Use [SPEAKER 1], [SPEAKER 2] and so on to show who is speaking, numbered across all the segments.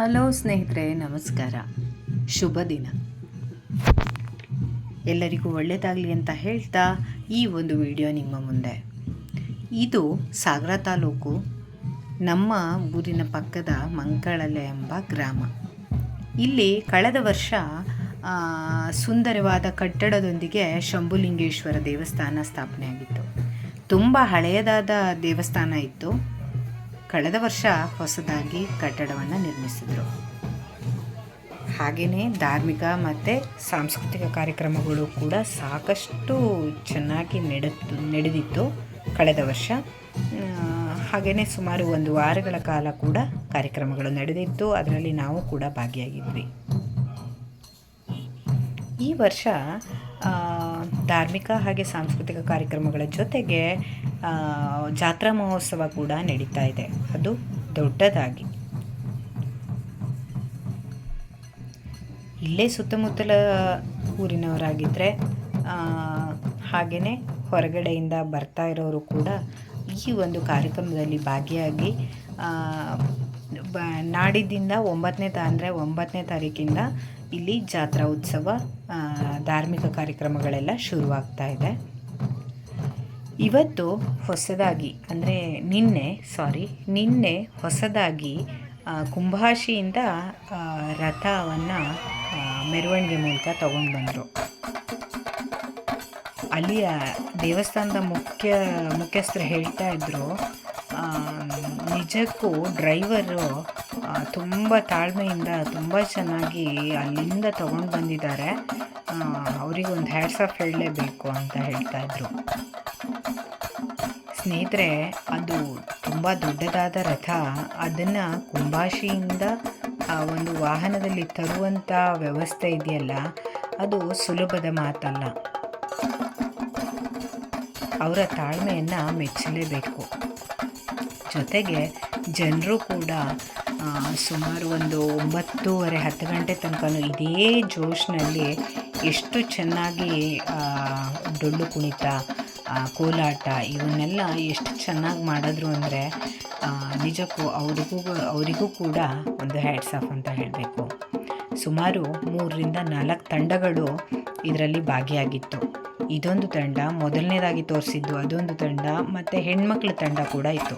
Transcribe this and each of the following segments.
[SPEAKER 1] Hello ಸ್ನೇಹಿತರೆ, ನಮಸ್ಕಾರ. ಶುಭ ದಿನ. ಎಲ್ಲರಿಗೂ ಒಳ್ಳೆಯದಾಗಲಿ ಅಂತ ಹೇಳ್ತಾ ಈ ಒಂದು ವಿಡಿಯೋ ನಿಮ್ಮ ಮುಂದೆ. ಇದು ಸಾಗರ ತಾಲೂಕು ನಮ್ಮ ಊರಿನ ಪಕ್ಕದ ಮಂಕಳಲೆ ಎಂಬ ಗ್ರಾಮ. ಇಲ್ಲಿ ಕಳೆದ ವರ್ಷ ಸುಂದರವಾದ ಕಟ್ಟಡದೊಂದಿಗೆ ಶಂಭುಲಿಂಗೇಶ್ವರ ದೇವಸ್ಥಾನ ಸ್ಥಾಪನೆಯಾಗಿತ್ತು. ತುಂಬ ಹಳೆಯದಾದ ದೇವಸ್ಥಾನ ಇತ್ತು. ಕಳೆದ ವರ್ಷ ಹೊಸದಾಗಿ ಕಟ್ಟಡವನ್ನು ನಿರ್ಮಿಸಿದರು. ಹಾಗೆಯೇ ಧಾರ್ಮಿಕ ಮತ್ತು ಸಾಂಸ್ಕೃತಿಕ ಕಾರ್ಯಕ್ರಮಗಳು ಕೂಡ ಸಾಕಷ್ಟು ಚೆನ್ನಾಗಿ ನಡೆದು, ನಡೆದಿತ್ತು ಕಳೆದ ವರ್ಷ. ಹಾಗೆಯೇ ಸುಮಾರು ಒಂದು ವಾರಗಳ ಕಾಲ ಕೂಡ ಕಾರ್ಯಕ್ರಮಗಳು ನಡೆದಿತ್ತು. ಅದರಲ್ಲಿ ನಾವು ಕೂಡ ಭಾಗಿಯಾಗಿದ್ವಿ. ಈ ವರ್ಷ ಧಾರ್ಮಿಕ ಹಾಗೆ ಸಾಂಸ್ಕೃತಿಕ ಕಾರ್ಯಕ್ರಮಗಳ ಜೊತೆಗೆ ಜಾತ್ರಾ ಮಹೋತ್ಸವ ಕೂಡ ನಡೀತಾ ಇದೆ. ಅದು ದೊಡ್ಡದಾಗಿ. ಇಲ್ಲೇ ಸುತ್ತಮುತ್ತಲ ಊರಿನವರಾಗಿದ್ದರೆ ಹಾಗೆಯೇ ಹೊರಗಡೆಯಿಂದ ಬರ್ತಾ ಇರೋರು ಕೂಡ ಈ ಒಂದು ಕಾರ್ಯಕ್ರಮದಲ್ಲಿ ಭಾಗಿಯಾಗಿ ಬ, ನಾಡಿದ್ದಿಂದ ಒಂಬತ್ತನೇ ತ, ಅಂದರೆ ಒಂಬತ್ತನೇ ತಾರೀಕಿಂದ ಇಲ್ಲಿ ಜಾತ್ರಾ ಉತ್ಸವ ಧಾರ್ಮಿಕ ಕಾರ್ಯಕ್ರಮಗಳೆಲ್ಲ ಶುರುವಾಗ್ತಾ ಇದೆ. ಇವತ್ತು ಹೊಸದಾಗಿ, ಅಂದರೆ ನಿನ್ನೆ ಸಾರಿ ನಿನ್ನೆ ಹೊಸದಾಗಿ ಕುಂಭಾಶಿಯಿಂದ ರಥವನ್ನು ಮೆರವಣಿಗೆ ಮೂಲಕ ತಗೊಂಡು ಬಂದರು. ಅಲ್ಲಿಯ ದೇವಸ್ಥಾನದ ಮುಖ್ಯ, ಮುಖ್ಯಸ್ಥರು ಹೇಳ್ತಾ ಇದ್ದರು ನಿಜಕ್ಕೂ ಡ್ರೈವರು ತುಂಬ ತಾಳ್ಮೆಯಿಂದ, ತುಂಬ ಚೆನ್ನಾಗಿ ಅಲ್ಲಿಂದ ತಗೊಂಡು ಬಂದಿದ್ದಾರೆ. ಅವರಿಗೆ ಒಂದು ಹ್ಯಾಟ್ಸ್ ಆಫ್ ಹೇಳಲೇಬೇಕು ಅಂತ ಹೇಳ್ತಾ ಇದ್ರು. ಸ್ನೇಹಿತರೆ, ಅದು ತುಂಬ ದೊಡ್ಡದಾದ ರಥ, ಅದನ್ನು ಕುಂಭಾಶಿಯಿಂದ ಒಂದು ವಾಹನದಲ್ಲಿ ತರುವಂಥ ವ್ಯವಸ್ಥೆ ಇದೆಯಲ್ಲ, ಅದು ಸುಲಭದ ಮಾತಲ್ಲ. ಅವರ ತಾಳ್ಮೆಯನ್ನು ಮೆಚ್ಚಲೇಬೇಕು. ಜೊತೆಗೆ, ಜನರು ಕೂಡ ಸುಮಾರು ಒಂದು ಒಂಬತ್ತೂವರೆ, ಹತ್ತು ಗಂಟೆ ತನಕ ಇದೇ ಜೋಶ್ನಲ್ಲಿ ಎಷ್ಟು ಚೆನ್ನಾಗಿ ಡೊಳ್ಳು ಕುಣಿತ ಕೋಲಾಟ ಇವನ್ನೆಲ್ಲ ಎಷ್ಟು ಚೆನ್ನಾಗಿ ಮಾಡಿದ್ರು ಅಂದರೆ ನಿಜಕ್ಕೂ ಅವ್ರಿಗೂ, ಅವರಿಗೂ ಕೂಡ ಒಂದು ಹ್ಯಾಟ್ಸ್ ಆಫ್ ಅಂತ ಹೇಳಬೇಕು. ಸುಮಾರು ಮೂರರಿಂದ ನಾಲ್ಕು ತಂಡಗಳು ಇದರಲ್ಲಿ ಭಾಗಿಯಾಗಿತ್ತು. ಇದೊಂದು ತಂಡ, ಮೊದಲನೇದಾಗಿ ತೋರಿಸಿದ್ದು ಅದೊಂದು ತಂಡ, ಮತ್ತು ಹೆಣ್ಮಕ್ಳ ತಂಡ ಕೂಡ ಇತ್ತು.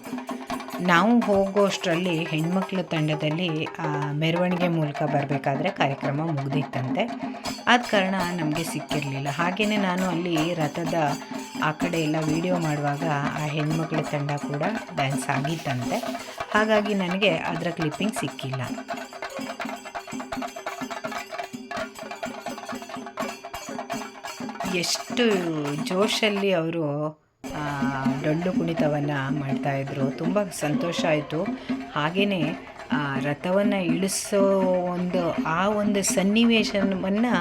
[SPEAKER 1] ನಾವು ಹೋಗೋ ಅಷ್ಟರಲ್ಲಿ ಹೆಣ್ಮಕ್ಳ ತಂಡದಲ್ಲಿ ಮೆರವಣಿಗೆ ಮೂಲಕ ಬರಬೇಕಾದ್ರೆ ಕಾರ್ಯಕ್ರಮ ಮುಗಿದಿತ್ತಂತೆ. ಆದ ಕಾರಣ ನಮಗೆ ಸಿಕ್ಕಿರಲಿಲ್ಲ. ಹಾಗೆಯೇ ನಾನು ಅಲ್ಲಿ ರಥದ, ಆ ಕಡೆ ಎಲ್ಲ ವಿಡಿಯೋ ಮಾಡುವಾಗ ಆ ಹೆಣ್ಮಕ್ಳ ತಂಡ ಕೂಡ ಡ್ಯಾನ್ಸ್ ಆಗಿತ್ತಂತೆ. ಹಾಗಾಗಿ ನನಗೆ ಅದರ ಕ್ಲಿಪ್ಪಿಂಗ್ ಸಿಕ್ಕಿಲ್ಲ. ಎಷ್ಟು ಜೋಶಲ್ಲಿ ಅವರು ಡೊಳ್ಳು ಕುಣಿತವನ್ನು ಮಾಡ್ತಾಯಿದ್ರು ತುಂಬ ಸಂತೋಷ ಆಯಿತು. ಹಾಗೆಯೇ ರಥವನ್ನು ಇಳಿಸೋ ಒಂದು, ಆ ಒಂದು ಸನ್ನಿವೇಶವನ್ನು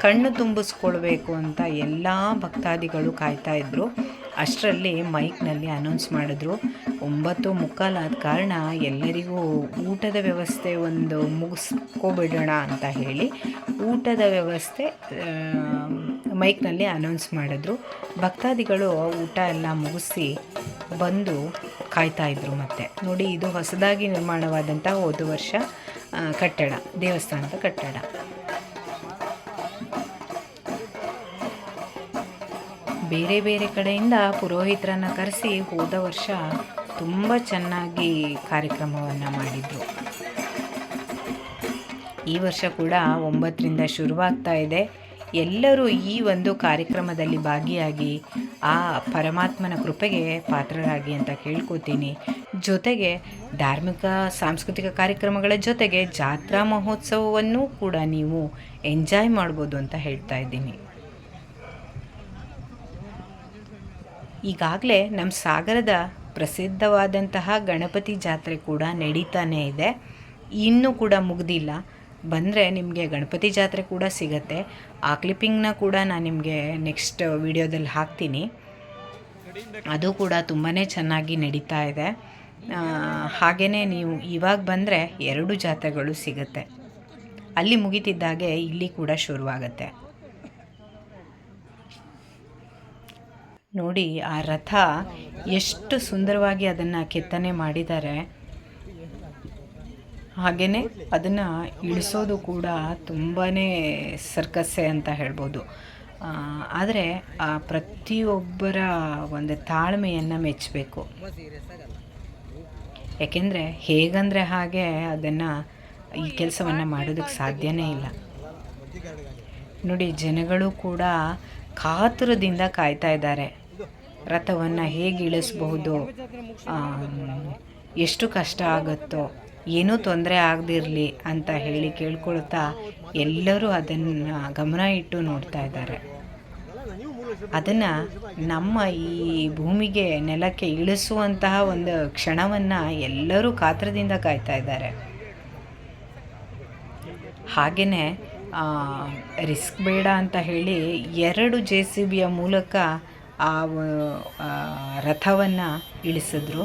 [SPEAKER 1] ಕಣ್ಣು ತುಂಬಿಸ್ಕೊಳ್ಬೇಕು ಅಂತ ಎಲ್ಲ ಭಕ್ತಾದಿಗಳು ಕಾಯ್ತಾ ಇದ್ದರು ಅಷ್ಟರಲ್ಲಿ ಮೈಕ್ನಲ್ಲಿ ಅನೌನ್ಸ್ ಮಾಡಿದ್ರು. ಒಂಬತ್ತು ಮುಕ್ಕಾಲಾದ ಕಾರಣ ಎಲ್ಲರಿಗೂ ಊಟದ ವ್ಯವಸ್ಥೆ ಒಂದು ಮುಗಿಸ್ಕೋಬಿಡೋಣ ಅಂತ ಹೇಳಿ, ಊಟದ ವ್ಯವಸ್ಥೆ ಮೈಕ್ನಲ್ಲಿ ಅನೌನ್ಸ್ ಮಾಡಿದ್ರು. ಭಕ್ತಾದಿಗಳು ಊಟ ಎಲ್ಲ ಮುಗಿಸಿ ಬಂದು ಕಾಯ್ತಾ ಇದ್ರು ಮತ್ತೆ. ನೋಡಿ, ಇದು ಹೊಸದಾಗಿ ನಿರ್ಮಾಣವಾದಂಥ ಹೋದ ವರ್ಷ ಕಟ್ಟಡ, ದೇವಸ್ಥಾನದ ಕಟ್ಟಡ. ಬೇರೆ ಬೇರೆ ಕಡೆಯಿಂದ ಪುರೋಹಿತರನ್ನ ಕರೆಸಿ ಹೋದ ವರ್ಷ ತುಂಬ ಚೆನ್ನಾಗಿ ಕಾರ್ಯಕ್ರಮವನ್ನು ಮಾಡಿದರು. ಈ ವರ್ಷ ಕೂಡ ಒಂಬತ್ತರಿಂದ ಶುರುವಾಗ್ತಾ ಇದೆ. ಎಲ್ಲರೂ ಈ ಒಂದು ಕಾರ್ಯಕ್ರಮದಲ್ಲಿ ಭಾಗಿಯಾಗಿ ಆ ಪರಮಾತ್ಮನ ಕೃಪೆಗೆ ಪಾತ್ರರಾಗಿ ಅಂತ ಕೇಳ್ಕೊತೀನಿ. ಜೊತೆಗೆ ಧಾರ್ಮಿಕ, ಸಾಂಸ್ಕೃತಿಕ ಕಾರ್ಯಕ್ರಮಗಳ ಜೊತೆಗೆ ಜಾತ್ರಾ ಮಹೋತ್ಸವವನ್ನು ಕೂಡ ನೀವು ಎಂಜಾಯ್ ಮಾಡ್ಬೋದು ಅಂತ ಹೇಳ್ತಾ ಇದ್ದೀನಿ. ಈಗಾಗಲೇ ನಮ್ಮ ಸಾಗರದ ಪ್ರಸಿದ್ಧವಾದಂತಹ ಗಣಪತಿ ಜಾತ್ರೆ ಕೂಡ ನಡೀತಾನೇ ಇದೆ. ಇನ್ನೂ ಕೂಡ ಮುಗ್ದಿಲ್ಲ. ಬಂದರೆ ನಿಮಗೆ ಗಣಪತಿ ಜಾತ್ರೆ ಕೂಡ ಸಿಗತ್ತೆ. ಆ ಕ್ಲಿಪ್ಪಿಂಗ್ನ ಕೂಡ ನಾನು ನಿಮಗೆ ನೆಕ್ಸ್ಟ್ ವಿಡಿಯೋದಲ್ಲಿ ಹಾಕ್ತೀನಿ. ಅದು ಕೂಡ ತುಂಬಾ ಚೆನ್ನಾಗಿ ನಡೀತಾ ಇದೆ. ಹಾಗೆಯೇ ನೀವು ಇವಾಗ ಬಂದರೆ ಎರಡು ಜಾತ್ರೆಗಳು ಸಿಗುತ್ತೆ. ಅಲ್ಲಿ ಮುಗಿತಿದ್ದಾಗೆ ಇಲ್ಲಿ ಕೂಡ ಶುರುವಾಗತ್ತೆ. ನೋಡಿ, ಆ ರಥ ಎಷ್ಟು ಸುಂದರವಾಗಿ ಅದನ್ನು ಕೆತ್ತನೆ ಮಾಡಿದ್ದಾರೆ. ಹಾಗೆಯೇ ಅದನ್ನು ಇಳಿಸೋದು ಕೂಡ ತುಂಬಾ ಸರ್ಕಸ್ಸೆ ಅಂತ ಹೇಳ್ಬೋದು. ಆದರೆ ಆ ಪ್ರತಿಯೊಬ್ಬರ ಒಂದು ತಾಳ್ಮೆಯನ್ನು ಮೆಚ್ಚಬೇಕು ಯಾಕೆಂದರೆ ಹೇಗಂದರೆ ಹಾಗೆ ಅದನ್ನು ಈ ಕೆಲಸವನ್ನು ಮಾಡೋದಕ್ಕೆ ಸಾಧ್ಯನೇ ಇಲ್ಲ. ನೋಡಿ, ಜನಗಳು ಕೂಡ ಕಾತುರದಿಂದ ಕಾಯ್ತಾ ಇದ್ದಾರೆ. ರಥವನ್ನು ಹೇಗೆ ಇಳಿಸ್ಬಹುದು ಎಷ್ಟು ಕಷ್ಟ ಆಗುತ್ತೋ ಏನೂ ತೊಂದರೆ ಆಗದಿರಲಿ ಅಂತ ಹೇಳಿ ಕೇಳ್ಕೊಳ್ತಾ ಎಲ್ಲರೂ ಅದನ್ನು ಗಮನ ಇಟ್ಟು ನೋಡ್ತಾ ಇದ್ದಾರೆ. ಅದನ್ನು ನಮ್ಮ ಈ ಭೂಮಿಗೆ ನೆಲಕ್ಕೆ ಇಳಿಸುವಂತಹ ಒಂದು ಕ್ಷಣವನ್ನು ಎಲ್ಲರೂ ಕಾತ್ರದಿಂದ ಕಾಯ್ತಾ ಇದ್ದಾರೆ. ಹಾಗೆಯೇ ರಿಸ್ಕ್ ಬೇಡ ಅಂತ ಹೇಳಿ ಎರಡು ಜೆ ಸಿ ಬಿಯ ಮೂಲಕ ಆ, ರಥವನ್ನು ಇಳಿಸಿದ್ರು.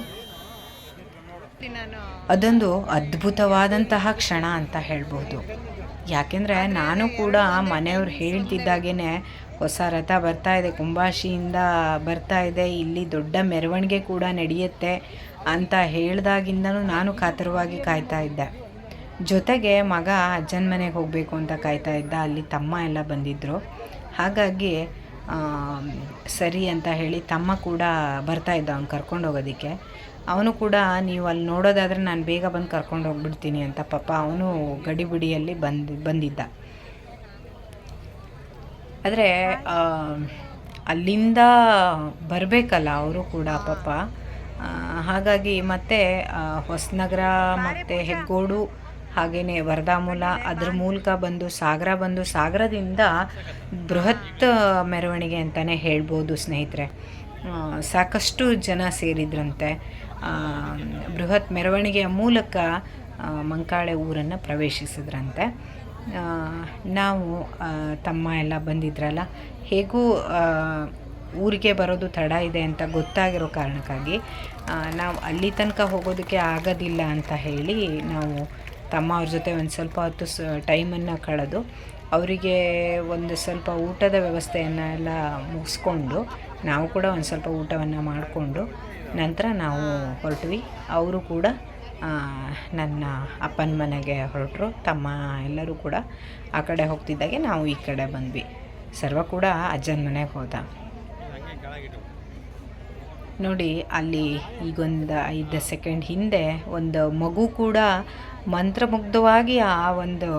[SPEAKER 1] ಅದೊಂದು ಅದ್ಭುತವಾದಂತಹ ಕ್ಷಣ ಅಂತ ಹೇಳ್ಬೋದು. ಯಾಕೆಂದರೆ ನಾನು ಕೂಡ ಮನೆಯವ್ರು ಹೇಳ್ತಿದ್ದಾಗೇ ಹೊಸ ರಥ ಬರ್ತಾ ಇದೆ, ಕುಂಬಾಶಿಯಿಂದ ಬರ್ತಾ ಇದೆ, ಇಲ್ಲಿ ದೊಡ್ಡ ಮೆರವಣಿಗೆ ಕೂಡ ನಡೆಯುತ್ತೆ ಅಂತ ಹೇಳಿದಾಗಿಂದನೂ ನಾನು ಕಾತರವಾಗಿ ಕಾಯ್ತಾ ಇದ್ದೆ. ಜೊತೆಗೆ ಮಗ ಅಜ್ಜನ ಮನೆಗೆ ಹೋಗಬೇಕು ಅಂತ ಕಾಯ್ತಾ ಇದ್ದ, ಅಲ್ಲಿ ತಮ್ಮ ಎಲ್ಲ ಬಂದಿದ್ದರು ಹಾಗಾಗಿ ಸರಿ ಅಂತ ಹೇಳಿ ತಮ್ಮ ಕೂಡ ಬರ್ತಾ ಇದ್ದ ಅವ್ನು ಕರ್ಕೊಂಡು ಹೋಗೋದಕ್ಕೆ ಅವನು ಕೂಡ ನೀವು ಅಲ್ಲಿ ನೋಡೋದಾದರೆ ನಾನು ಬೇಗ ಬಂದು ಕರ್ಕೊಂಡು ಹೋಗ್ಬಿಡ್ತೀನಿ ಅಂತ ಪಾಪ ಅವನು ಗಡಿಬಿಡಿಯಲ್ಲಿ ಬಂದು, ಬಂದಿದ್ದ. ಆದರೆ ಅಲ್ಲಿಂದ ಬರಬೇಕಲ್ಲ ಅವರು ಕೂಡ ಪಾಪ. ಹಾಗಾಗಿ ಮತ್ತೆ ಹೊಸನಗರ ಮತ್ತು ಹೆಗ್ಗೋಡು ಹಾಗೆಯೇ ವರದಾಮೂಲ ಅದ್ರ ಮೂಲಕ ಬಂದು ಸಾಗರ ಬಂದು ಸಾಗರದಿಂದ ಬೃಹತ್ ಮೆರವಣಿಗೆ ಅಂತಲೇ ಹೇಳ್ಬೋದು ಸ್ನೇಹಿತರೆ. ಸಾಕಷ್ಟು ಜನ ಸೇರಿದ್ರಂತೆ. ಬೃಹತ್ ಮೆರವಣಿಗೆಯ ಮೂಲಕ ಮಂಕಾಳೆ ಊರನ್ನು ಪ್ರವೇಶಿಸಿದ್ರಂತೆ. ನಾವು ತಮ್ಮ ಎಲ್ಲ ಬಂದಿದ್ರಲ್ಲ ಹೇಗೂ ಊರಿಗೆ ಬರೋದು ತಡ ಇದೆ ಅಂತ ಗೊತ್ತಾಗಿರೋ ಕಾರಣಕ್ಕಾಗಿ ನಾವು ಅಲ್ಲಿ ತನಕ ಹೋಗೋದಕ್ಕೆ ಆಗೋದಿಲ್ಲ ಅಂತ ಹೇಳಿ ನಾವು ತಮ್ಮ ಅವ್ರ ಜೊತೆ ಒಂದು ಸ್ವಲ್ಪ ಹೊತ್ತು ಸ ಟೈಮನ್ನು ಕಳೆದು ಅವರಿಗೆ ಒಂದು ಸ್ವಲ್ಪ ಊಟದ ವ್ಯವಸ್ಥೆಯನ್ನು ಎಲ್ಲ ಮುಗಿಸ್ಕೊಂಡು ನಾವು ಕೂಡ ಒಂದು ಸ್ವಲ್ಪ ಊಟವನ್ನು ಮಾಡಿಕೊಂಡು ನಂತರ ನಾವು ಹೊರಟ್ವಿ. ಅವರು ಕೂಡ ನನ್ನ ಅಪ್ಪನ ಮನೆಗೆ ಹೊರಟರು. ತಮ್ಮ ಎಲ್ಲರೂ ಕೂಡ ಆ ಕಡೆ ಹೋಗ್ತಿದ್ದಾಗೆ ನಾವು ಈ ಕಡೆ ಬಂದ್ವಿ. ಸರ್ವ ಕೂಡ ಅಜ್ಜನ ಮನೆಗೆ ಹೋದ. ನೋಡಿ, ಅಲ್ಲಿ ಈಗೊಂದು ಐದು ಸೆಕೆಂಡ್ ಹಿಂದೆ ಒಂದು ಮಗು ಕೂಡ ಮಂತ್ರಮುಗ್ಧವಾಗಿ ಆ ಒಂದು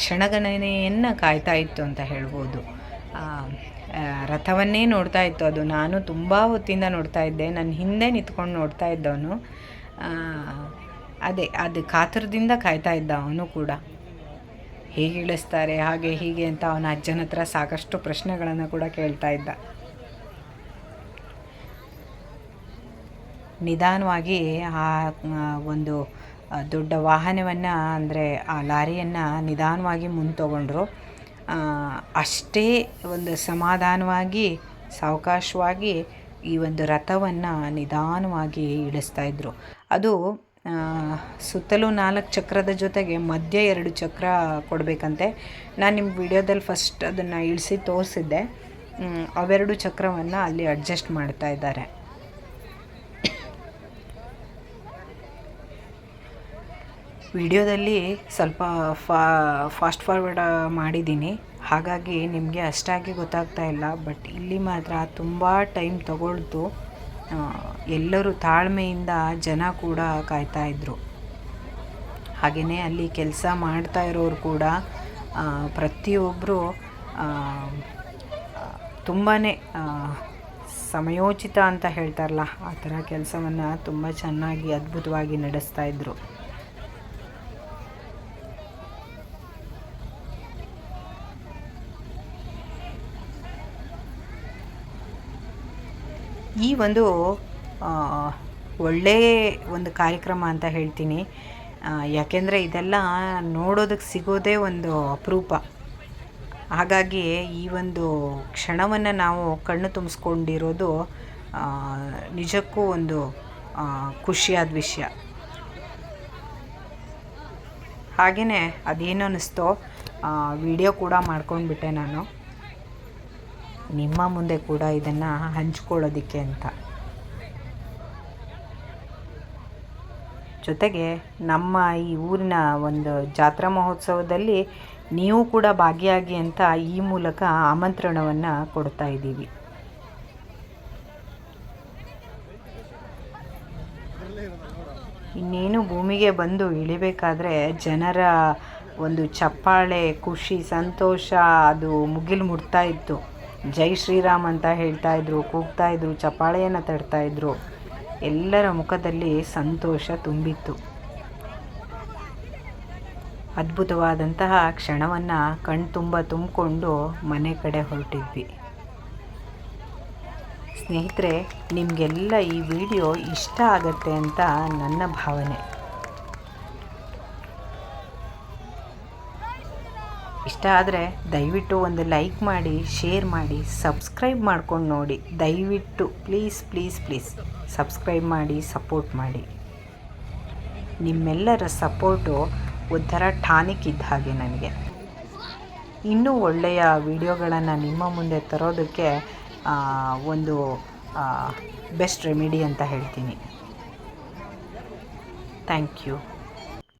[SPEAKER 1] ಕ್ಷಣಗಣನೆಯನ್ನು ಕಾಯ್ತಾ ಇತ್ತು ಅಂತ ಹೇಳ್ಬೋದು. ರಥವನ್ನೇ ನೋಡ್ತಾ ಇತ್ತು ಅದು. ನಾನು ತುಂಬ ಹೊತ್ತಿಂದ ನೋಡ್ತಾ ಇದ್ದೆ. ನನ್ನ ಹಿಂದೆ ನಿಂತ್ಕೊಂಡು ನೋಡ್ತಾ ಇದ್ದವನು. ಅದೇ, ಅದು ಕಾತರದಿಂದ ಕಾಯ್ತಾ ಇದ್ದ ಅವನು ಕೂಡ. ಹೇಗೆ ಇಳಿಸ್ತಾರೆ, ಹಾಗೆ ಹೀಗೆ ಅಂತ ಅವನ ಅಜ್ಜನ ಹತ್ರ ಸಾಕಷ್ಟು ಪ್ರಶ್ನೆಗಳನ್ನು ಕೂಡ ಕೇಳ್ತಾ ಇದ್ದ. ನಿಧಾನವಾಗಿ ಆ ಒಂದು ದೊಡ್ಡ ವಾಹನವನ್ನು, ಅಂದರೆ ಆ ಲಾರಿಯನ್ನು ನಿಧಾನವಾಗಿ ಮುಂದೆ ತಗೊಂಡ್ರು. ಅಷ್ಟೇ ಒಂದು ಸಮಾಧಾನವಾಗಿ, ಸಾವಕಾಶವಾಗಿ ಈ ಒಂದು ರಥವನ್ನು ನಿಧಾನವಾಗಿ ಇಳಿಸ್ತಾ ಇದ್ದರು ಅದು ಸುತ್ತಲೂ ನಾಲ್ಕು ಚಕ್ರದ ಜೊತೆಗೆ ಮಧ್ಯ ಎರಡು ಚಕ್ರ ಕೊಡಬೇಕಂತೆ. ನಾನು ನಿಮ್ಮ ವಿಡಿಯೋದಲ್ಲಿ ಫಸ್ಟ್ ಅದನ್ನು ಇಳಿಸಿ ತೋರಿಸಿದ್ದೆ. ಅವೆರಡು ಚಕ್ರವನ್ನು ಅಲ್ಲಿ ಅಡ್ಜಸ್ಟ್ ಮಾಡ್ತಾ ಇದ್ದಾರೆ. ವಿಡಿಯೋದಲ್ಲಿ ಸ್ವಲ್ಪ ಫಾಸ್ಟ್ ಫಾರ್ವರ್ಡ್ ಮಾಡಿದ್ದೀನಿ. ಹಾಗಾಗಿ ನಿಮಗೆ ಅಷ್ಟಾಗಿ ಗೊತ್ತಾಗ್ತಾ ಇಲ್ಲ ಬಟ್ ಇಲ್ಲಿ ಮಾತ್ರ ತುಂಬ ಟೈಮ್ ತಗೊಳ್ತು ಎಲ್ಲರೂ ತಾಳ್ಮೆಯಿಂದ ಜನ ಕೂಡ ಕಾಯ್ತಾ ಇದ್ದರು ಹಾಗೆಯೇ ಅಲ್ಲಿ ಕೆಲಸ ಮಾಡ್ತಾ ಇರೋರು ಕೂಡ ಪ್ರತಿಯೊಬ್ಬರು ತುಂಬಾ ಸಮಯೋಚಿತ ಅಂತ ಹೇಳ್ತಾರಲ್ಲ, ಆ ಥರ ಕೆಲಸವನ್ನು ತುಂಬ ಚೆನ್ನಾಗಿ, ಅದ್ಭುತವಾಗಿ ನಡೆಸ್ತಾ ಇದ್ದರು ಈ ಒಂದು ಒಳ್ಳೆಯ ಒಂದು ಕಾರ್ಯಕ್ರಮ ಅಂತ ಹೇಳ್ತೀನಿ. ಯಾಕೆಂದರೆ ಇದೆಲ್ಲ ನೋಡೋದಕ್ಕೆ ಸಿಗೋದೇ ಒಂದು ಅಪರೂಪ. ಹಾಗಾಗಿ ಈ ಒಂದು ಕ್ಷಣವನ್ನು ನಾವು ಕಣ್ಣು ತುಂಬಿಸ್ಕೊಂಡಿರೋದು ನಿಜಕ್ಕೂ ಒಂದು ಖುಷಿಯಾದ ವಿಷಯ. ಹಾಗೆಯೇ ಅದೇನು ಅನ್ನಿಸ್ತೋ ವಿಡಿಯೋ ಕೂಡ ಮಾಡ್ಕೊಂಡ್ಬಿಟ್ಟೆ ನಾನು. ನಿಮ್ಮ ಮುಂದೆ ಕೂಡ ಇದನ್ನು ಹಂಚ್ಕೊಳ್ಳೋದಕ್ಕೆ ಅಂತ. ಜೊತೆಗೆ ನಮ್ಮ ಈ ಊರಿನ ಒಂದು ಜಾತ್ರಾ ಮಹೋತ್ಸವದಲ್ಲಿ ನೀವು ಕೂಡ ಭಾಗಿಯಾಗಿ ಅಂತ ಈ ಮೂಲಕ ಆಮಂತ್ರಣವನ್ನು ಕೊಡ್ತಾ ಇದ್ದೀವಿ. ಇನ್ನೇನು ಭೂಮಿಗೆ ಬಂದು ಇಳಿಬೇಕಾದ್ರೆ ಜನರ ಒಂದು ಚಪ್ಪಾಳೆ, ಖುಷಿ, ಸಂತೋಷ ಅದು ಮುಗಿಲು ಮುಟ್ತಾ ಇತ್ತು. ಜೈ ಶ್ರೀರಾಮ್ ಅಂತ ಹೇಳ್ತಾ ಇದ್ರು, ಕೂಗ್ತಾ ಇದ್ರು ಚಪಾಳೆಯನ್ನು ತಡ್ತಾ ಇದ್ರು. ಎಲ್ಲರ ಮುಖದಲ್ಲಿ ಸಂತೋಷ ತುಂಬಿತ್ತು. ಅದ್ಭುತವಾದಂತಹ ಕ್ಷಣವನ್ನು ಕಣ್ತುಂಬ ತುಂಬಿಕೊಂಡು ಮನೆ ಕಡೆ ಹೊರಟಿದ್ವಿ. ಸ್ನೇಹಿತರೆ, ನಿಮಗೆಲ್ಲ ಈ ವಿಡಿಯೋ ಇಷ್ಟ ಆಗತ್ತೆ ಅಂತ ನನ್ನ ಭಾವನೆ. ಇಷ್ಟ ಆದರೆ ದಯವಿಟ್ಟು ಒಂದು ಲೈಕ್ ಮಾಡಿ, ಶೇರ್ ಮಾಡಿ, ಸಬ್ಸ್ಕ್ರೈಬ್ ಮಾಡ್ಕೊಂಡು ನೋಡಿ. ದಯವಿಟ್ಟು ಪ್ಲೀಸ್ ಪ್ಲೀಸ್ ಪ್ಲೀಸ್ ಸಬ್ಸ್ಕ್ರೈಬ್ ಮಾಡಿ, ಸಪೋರ್ಟ್ ಮಾಡಿ. ನಿಮ್ಮೆಲ್ಲರ ಸಪೋರ್ಟು ಒಂಥರ ಟಾನಿಕ್ ಇದ್ದ ಹಾಗೆ ನನಗೆ. ಇನ್ನೂ ಒಳ್ಳೆಯ ವಿಡಿಯೋಗಳನ್ನು ನಿಮ್ಮ ಮುಂದೆ ತರೋದಕ್ಕೆ ಒಂದು ಬೆಸ್ಟ್ ರೆಮಿಡಿ ಅಂತ ಹೇಳ್ತೀನಿ. Thank you.